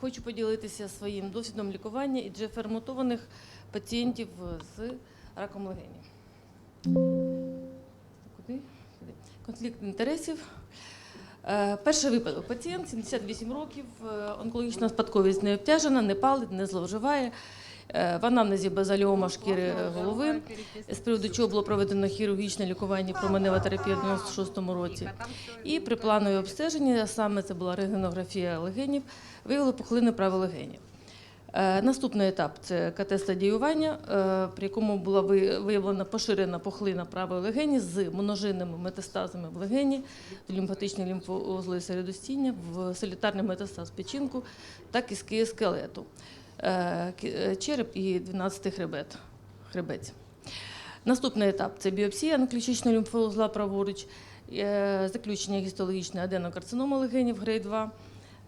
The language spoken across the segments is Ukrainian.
Хочу поділитися своїм досвідом лікування і джефермутованих пацієнтів з раком легені. Куди? Конфлікт інтересів. Е, Перший випадок. Пацієнт 78 років, е, онкологічна спадковість не обтяжена, не палить, не зловживає. Е, В анамнезі базаліома шкіри е, голови, з приводу чого було проведено хірургічне лікування променева терапія в 96-му році. І при планові обстеженні, саме це була рентгенографія легенів, виявили пухлини праволегенів. Е, Наступний етап це КТ-стадіювання, при якому була виявлена поширена пухлина правої легені з множинними метастазами в легені, лімфатичні лімфоузли середостіння, в солітарний метастаз печінку та скелету, Е, кі- е, череп і 12 хребет, хребець. Наступний етап це біопсія анклічичного лімфоузла праворуч, е, заключення гістологічної аденокарцинома легенів грейд 2.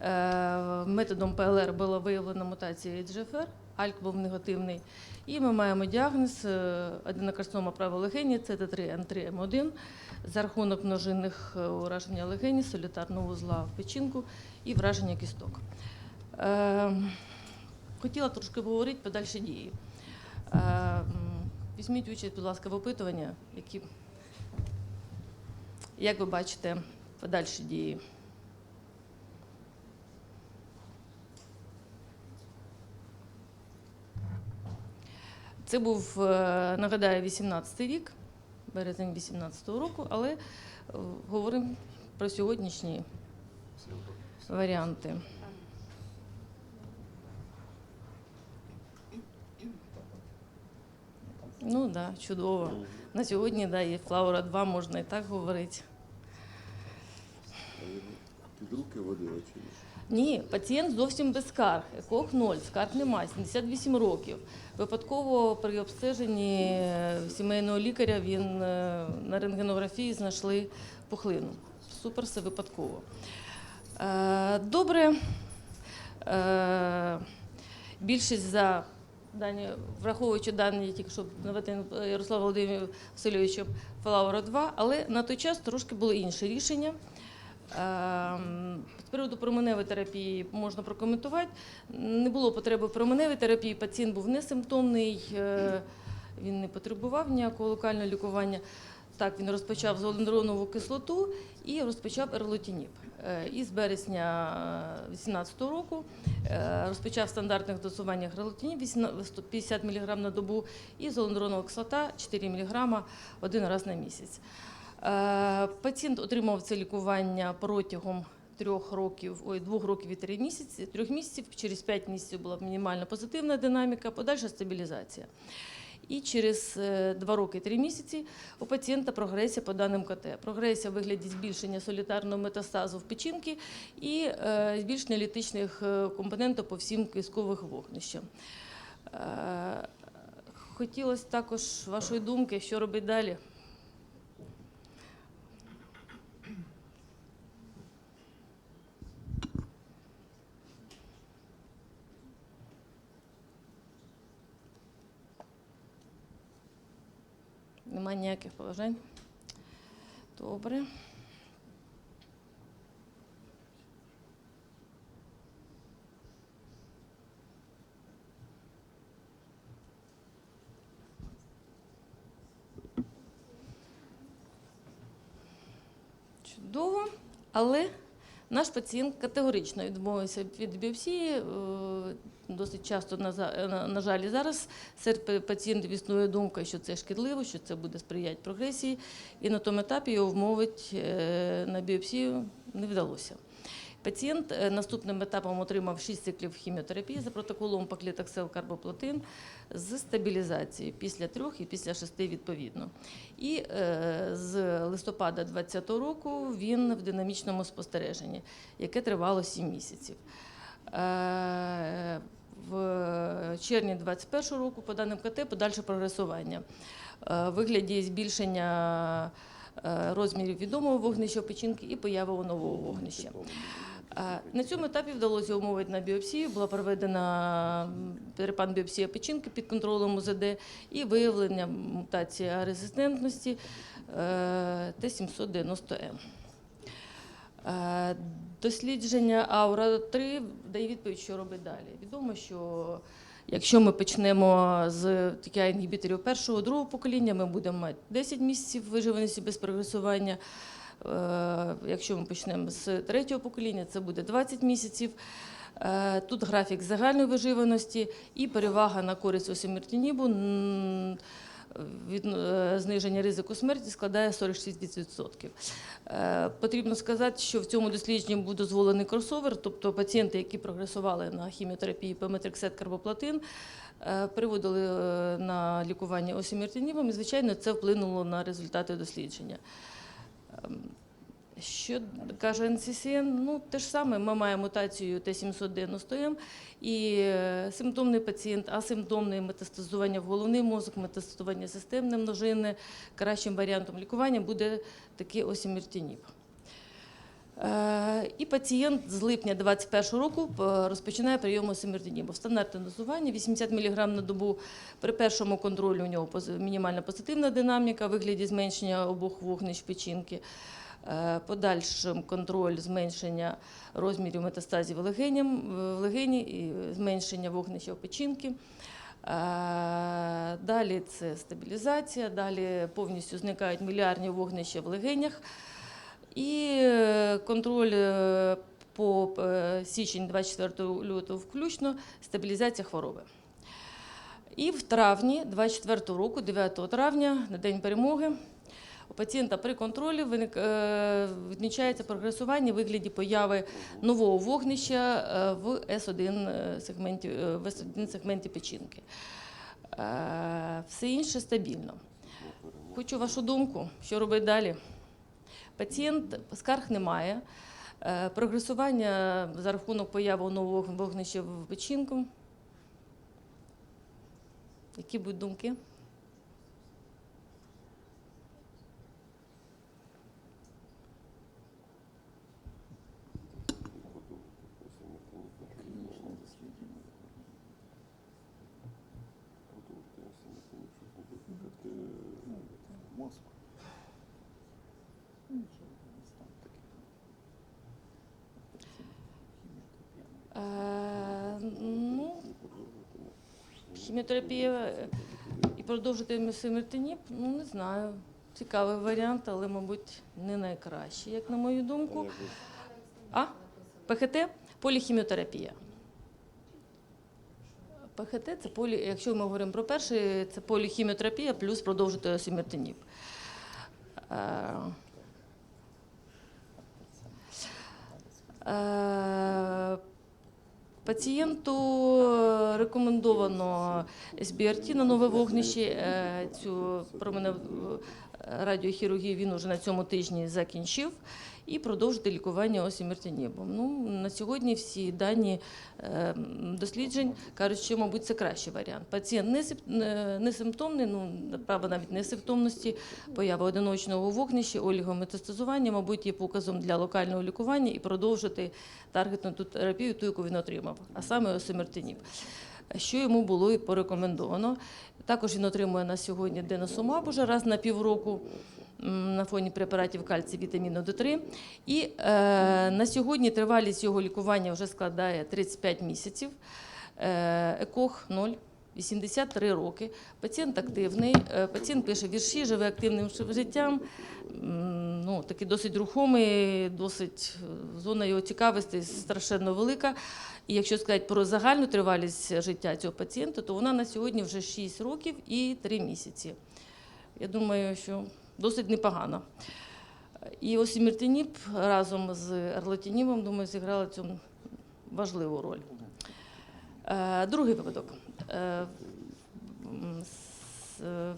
Е, Методом ПЛР була виявлена мутація HGFR, альк був негативний. І ми маємо діагноз е, аденокарцинома правої легені, CT3N3M1 за рахунок множинних е, ураження легені, солітарного вузла в печінку і враження кісток. Хотіла трошки поговорити про дальші дії. Е, Візьміть участь, будь ласка, в опитуванні, які, як ви бачите, подальші дії. Це був, е, нагадаю, 18-й рік, березень 18-го року, але е, говоримо про сьогоднішні варіанти. Ну так, да, чудово. На сьогодні да, і Флаура 2 можна і так говорити. Під руки водила чи ні? Ні, пацієнт зовсім без скарг. Екох 0, скарг немає, 78 років. Випадково при обстеженні е, сімейного лікаря він е, на рентгенографії знайшли пухлину. Супер, все випадково. Е, Добре. Більшість за дані, враховуючи дані, тільки що наведені Ярослав Володимир Васильовичем Флаура 2, але на той час трошки було інше рішення. Ем, З приводу променевої терапії можна прокоментувати. Не було потреби в променевій терапії, пацієнт був несимптомний, е, він не потребував ніякого локального лікування. Так, він розпочав золендронову кислоту і розпочав ерлотініп. Е, І з березня 2018 року е, розпочав стандартних дозуваннях релотініп 50 мг на добу і золендронова кислота 4 мг один раз на місяць. Е, Пацієнт отримав це лікування протягом трьох років, ой, двох років і три місяці, трьох місяців. Через п'ять місяців була мінімальна позитивна динаміка, подальша стабілізація. І через е, два роки і три місяці у пацієнта прогресія по даним КТ. Прогресія в вигляді збільшення солітарного метастазу в печінки і е, збільшення літичних е, компонентів по всім кісткових вогнищам. Е, Хотілося також вашої думки, що робити далі. Немає ніяких положень. Добре. Чудово, але наш пацієнт категорично відмовився від біопсії. Досить часто, на, жаль, і зараз серед пацієнтів існує думка, що це шкідливо, що це буде сприяти прогресії, і на тому етапі його вмовити е, на біопсію не вдалося. Пацієнт е, наступним етапом отримав 6 циклів хіміотерапії за протоколом паклітаксел карбоплатин з стабілізацією після трьох і після шести відповідно. І е, з листопада 2020 року він в динамічному спостереженні, яке тривало 7 місяців. Е, В червні 2021 року, по даним КТ, подальше прогресування Е, в вигляді збільшення е, розмірів відомого вогнища печінки і появи нового вогнища. Е, На цьому етапі вдалося умовити на біопсію. Була проведена перепан-біопсія печінки під контролем УЗД і виявлення мутації резистентності е, Т790М. Е, Дослідження Аура 3 дає відповідь, що робить далі. Відомо, що якщо ми почнемо з TKI інгібіторів першого, другого покоління, ми будемо мати 10 місяців виживаності без прогресування. Е, Якщо ми почнемо з третього покоління, це буде 20 місяців. Е, Тут графік загальної виживаності і перевага на користь осімертінібу. Від е, зниження ризику смерті складає 46%. Е, Потрібно сказати, що в цьому дослідженні був дозволений кросовер, тобто пацієнти, які прогресували на хіміотерапії пеметриксет карбоплатин, приводили е, на лікування осімертинібом, і, звичайно, це вплинуло на результати дослідження. Що каже НССН? Ну, те ж саме, ми маємо мутацію Т790М, і е, симптомний пацієнт, асимптомне метастазування в головний мозок, метастазування системне множинне. Кращим варіантом лікування буде такий осімертиніб. Е, І пацієнт з липня 2021 року е, розпочинає прийом осимертинібу. Стандартне дозування 80 мг на добу. При першому контролі у нього мінімальна позитивна динаміка вигляді зменшення обох вогнищ печінки. Е, Подальшим контроль зменшення розмірів метастазів в легені і зменшення вогнища печінки. Е, Далі це стабілізація, далі повністю зникають міліарні вогнища в легенях. І е, контроль по січень 24 лютого включно стабілізація хвороби. І в травні 24 року, 9 травня, на день перемоги, у пацієнта при контролі виник, е, відмічається прогресування в вигляді появи нового вогнища е, в С1 сегменті, е, в С1 сегменті печінки. Все інше стабільно. Хочу вашу думку, що робить далі. Пацієнт скарг немає. Прогресування за рахунок появи нового вогнища в печінку. Які будуть думки? Мозку. Е, ну, хіміотерапія е, і продовжити місимертиніб, ну не знаю. Цікавий варіант, але, мабуть, не найкращий, як на мою думку. А? ПХТ поліхіміотерапія. ПХТ це полі, якщо ми говоримо про перший, це поліхіміотерапія плюс продовжити осімертиніб. Е, е, Пацієнту рекомендовано СБРТ на нове вогнище. Е, Цю променеву радіохірургію він уже на цьому тижні закінчив і продовжити лікування осімертинібом. Ну, на сьогодні всі дані е, досліджень кажуть, що, мабуть, це кращий варіант. Пацієнт не, сип- не симптомний, ну, право навіть не симптомності, поява одиночного вогнища, олігометастазування, мабуть, є показом для локального лікування і продовжити таргетну терапію, ту, яку він отримав, а саме осимертиніб. Що йому було і порекомендовано. Також він отримує на сьогодні деносумаб уже раз на півроку на фоні препаратів кальцію, вітаміну Д3. І е, на сьогодні тривалість його лікування вже складає 35 місяців. Е, ЕКОХ 0. 83 роки. Пацієнт активний, е, пацієнт пише вірші, живе активним життям. Ну, такий досить рухомий, досить е, зона його цікавості страшенно велика. І якщо сказати про загальну тривалість життя цього пацієнта, то вона на сьогодні вже 6 років і 3 місяці. Я думаю, що досить непогано. І осімертиніб разом з ерлотинібом, думаю, зіграли цьому важливу роль. Е, Другий випадок. Е,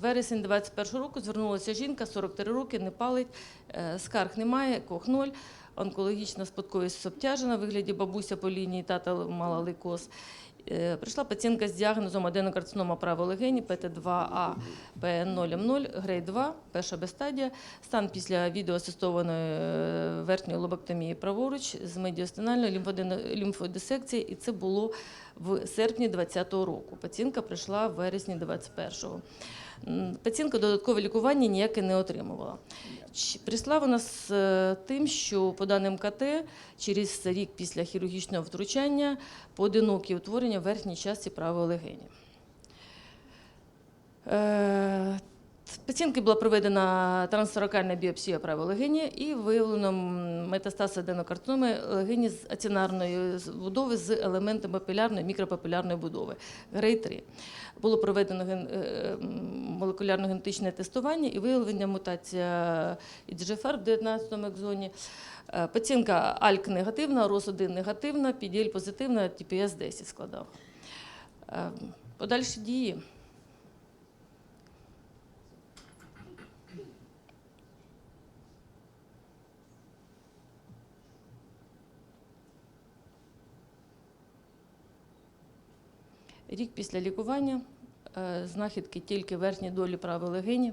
Вересень 21 року звернулася жінка, 43 роки, не палить, е, скарг немає, кох 0, онкологічна спадковість обтяжена, в вигляді бабуся по лінії тата мала лейкоз. Е, Прийшла пацієнтка з діагнозом аденокарцинома праволегені, ПТ2А, ПН0М0, грейд 2, перша безстадія, стадія, стан після відеоасистованої е, верхньої лобектомії праворуч з медіостинальної лімфодисекції, і це було в серпні 2020 року. Пацієнтка прийшла в вересні 2021-го. М, Пацієнтка додаткове лікування ніяке не отримувала. Прийшла вона з е, тим, що по даним КТ через рік після хірургічного втручання поодинокі утворення в верхній часті правої легені. Е, Пацієнтки була проведена трансоракальна біопсія правої легені і виявлено метастаз аденокартоми легені з ацинарної з- будови з елементами папілярної мікропапілярної будови грей 3 Було проведено ген- е, молекулярно-генетичне тестування і виявлення мутація EGFR в 19 екзоні. Е, Пацієнтка АЛЬК негативна, РОС-1 негативна, PDL позитивна, TPS 10 складав. Е, Подальші дії. Рік після лікування е, знахідки тільки в верхній долі правої легені,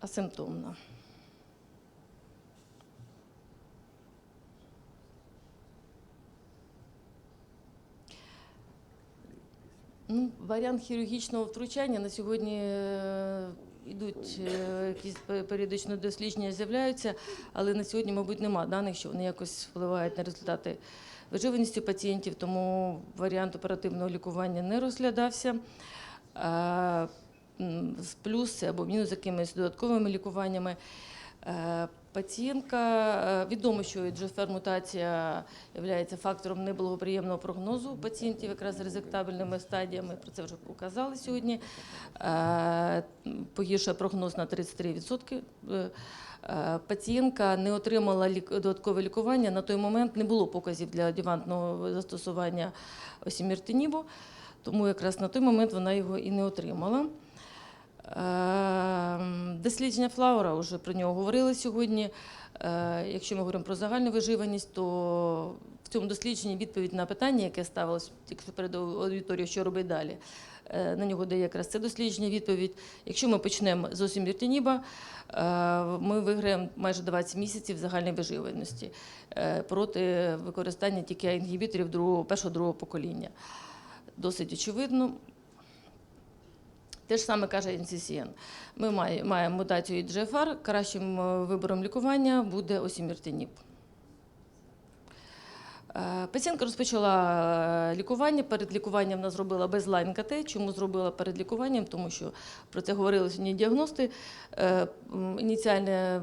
асимптомна. Ну, варіант хірургічного втручання на сьогодні е, йдуть е, якісь пе- періодично дослідження з'являються, але на сьогодні, мабуть, нема даних, що вони якось впливають на результати виживаності пацієнтів, тому варіант оперативного лікування не розглядався. З плюс або мінус якимись додатковими лікуваннями. Е, Пацієнтка е, відомо, що GFR мутація є фактором неблагоприємного прогнозу пацієнтів якраз з резектабельними стадіями. Про це вже показали сьогодні. Е, Погіршує прогноз на 33%. Е, е, Пацієнтка не отримала додаткове лікування. На той момент не було показів для адювантного застосування осіміртинібу, тому якраз на той момент вона його і не отримала. Ем, Дослідження Флаура, вже про нього говорили сьогодні. Е, Якщо ми говоримо про загальну виживаність, то в цьому дослідженні відповідь на питання, яке ставилось тільки перед аудиторією, що робити далі. Е, На нього дає якраз це дослідження відповідь. Якщо ми почнемо з осіміртиніба, е, ми виграємо майже 20 місяців загальної виживаності е, проти використання тільки інгібіторів другого, першого другого покоління. Досить очевидно. Те ж саме каже NCCN. Ми маємо мутацію EGFR, кращим вибором лікування буде осіміртиніб. Е, Пацієнтка розпочала е, лікування. Перед лікуванням вона зробила безлайн КТ. Чому зробила перед лікуванням? Тому що про це говорили сьогодні діагности. Е, Ініціальне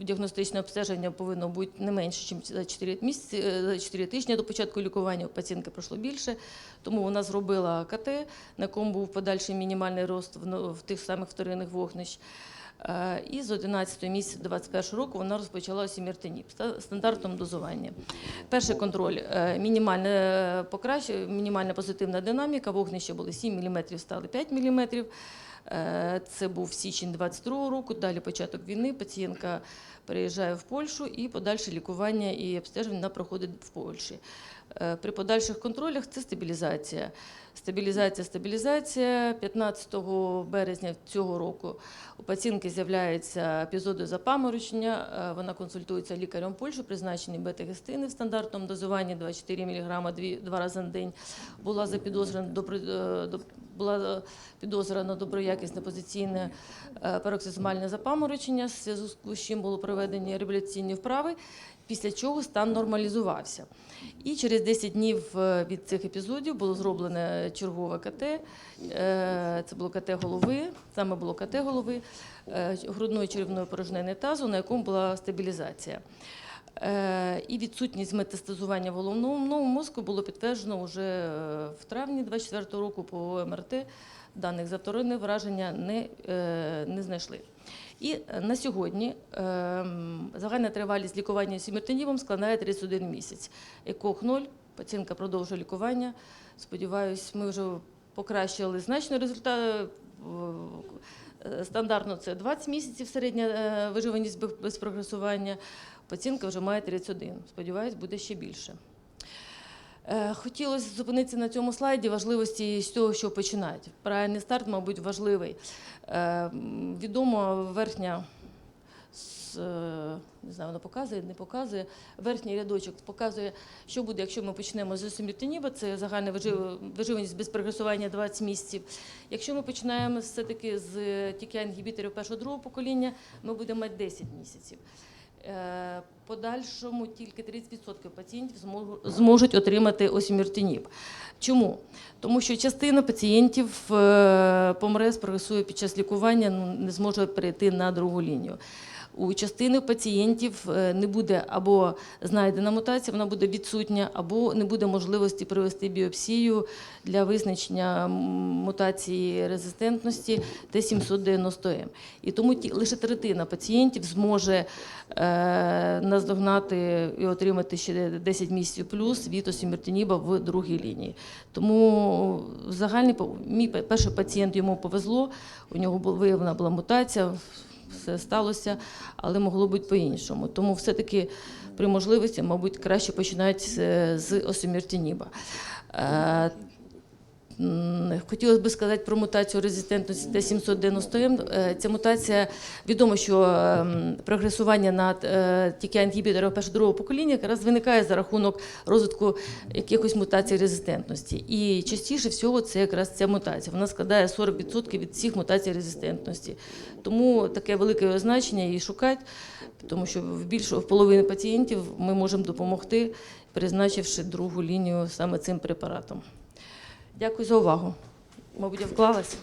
діагностичне обстеження повинно бути не менше, ніж за 4 місяці, за 4 тижні до початку лікування. Пацієнтки пройшло більше, тому вона зробила КТ, на якому був подальший мінімальний рост ну, в тих самих вторинних вогнищ. Е, І з 11 місяця 2021 року вона розпочала осіміртиніб стандартом дозування. Перший контроль е, мінімальне покращення, мінімальна позитивна динаміка. Вогнища були 7 мм, стали 5 мм. Це був січень 22 року. Далі початок війни. Пацієнтка переїжджає в Польщу і подальше лікування і обстеження проходить в Польщі. Е, При подальших контролях це стабілізація. Стабілізація, стабілізація. 15 березня цього року у пацієнтки з'являються епізоди запаморочення. Е, Вона консультується лікарем Польщі, призначені бета-гестини в стандартному дозуванні 24 мг два рази на день. Була запідозрена до- була е, підозра на доброякісне позиційне пароксизмальне запаморочення, в зв'язку з чим було проведені реабілітаційні вправи, після чого стан нормалізувався. І через 10 днів е, від цих епізодів було зроблене чергове КТ. Е, Це було КТ голови, саме було КТ голови, е, грудної черевної порожнини тазу, на якому була стабілізація. І відсутність метастазування в головному мозку було підтверджено вже в травні 24 року по МРТ. Даних за враження не, не знайшли. І е, на сьогодні е, загальна тривалість лікування сімертинівом складає 31 місяць. ЕКОГ 0, пацієнтка продовжує лікування. Сподіваюсь, ми вже покращили значно результат. Е, Стандартно це 20 місяців середня виживаність без прогресування. Пацієнтка вже має 31. Сподіваюсь, буде ще більше. Е, Хотілося зупинитися на цьому слайді важливості з того, що починають. Правильний старт, мабуть, важливий. Е, Відомо верхня е, не знаю, воно показує, не показує. Верхній рядочок показує, що буде, якщо ми почнемо з осиміртоніба, це загальна вижив- виживаність без прогресування 20 місяців. Якщо ми починаємо все-таки з TKI-інгібіторів першого другого покоління, ми будемо мати 10 місяців. Е, Подальшому тільки 30% пацієнтів зможу- зможуть отримати осіміртиніб. Чому? Тому що частина пацієнтів е, помре, спрогресує під час лікування, ну, не зможе перейти на другу лінію. У частини пацієнтів е, не буде або знайдена мутація, вона буде відсутня, або не буде можливості провести біопсію для визначення мутації резистентності Т790М. І тому лише третина пацієнтів зможе е, наздогнати і отримати ще 10 місяців плюс від осімертиніба в другій лінії. Тому загальний мій пе- перший пацієнт йому повезло, у нього виявлена була мутація, все сталося, але могло бути по-іншому. Тому все-таки при можливості, мабуть, краще починати з, з осімертиніба. Е, Хотілося б сказати про мутацію резистентності Т790М. Е, Ця мутація відомо, що ем, прогресування на TKI-інгібіторів першого другого покоління якраз виникає за рахунок розвитку якихось мутацій резистентності. І частіше всього це якраз ця мутація. Вона складає 40% від всіх мутацій резистентності. Тому таке велике значення її шукати, тому що в більше в половини пацієнтів ми можемо допомогти, призначивши другу лінію саме цим препаратом. Дякую за увагу. Мабуть, я вклалася.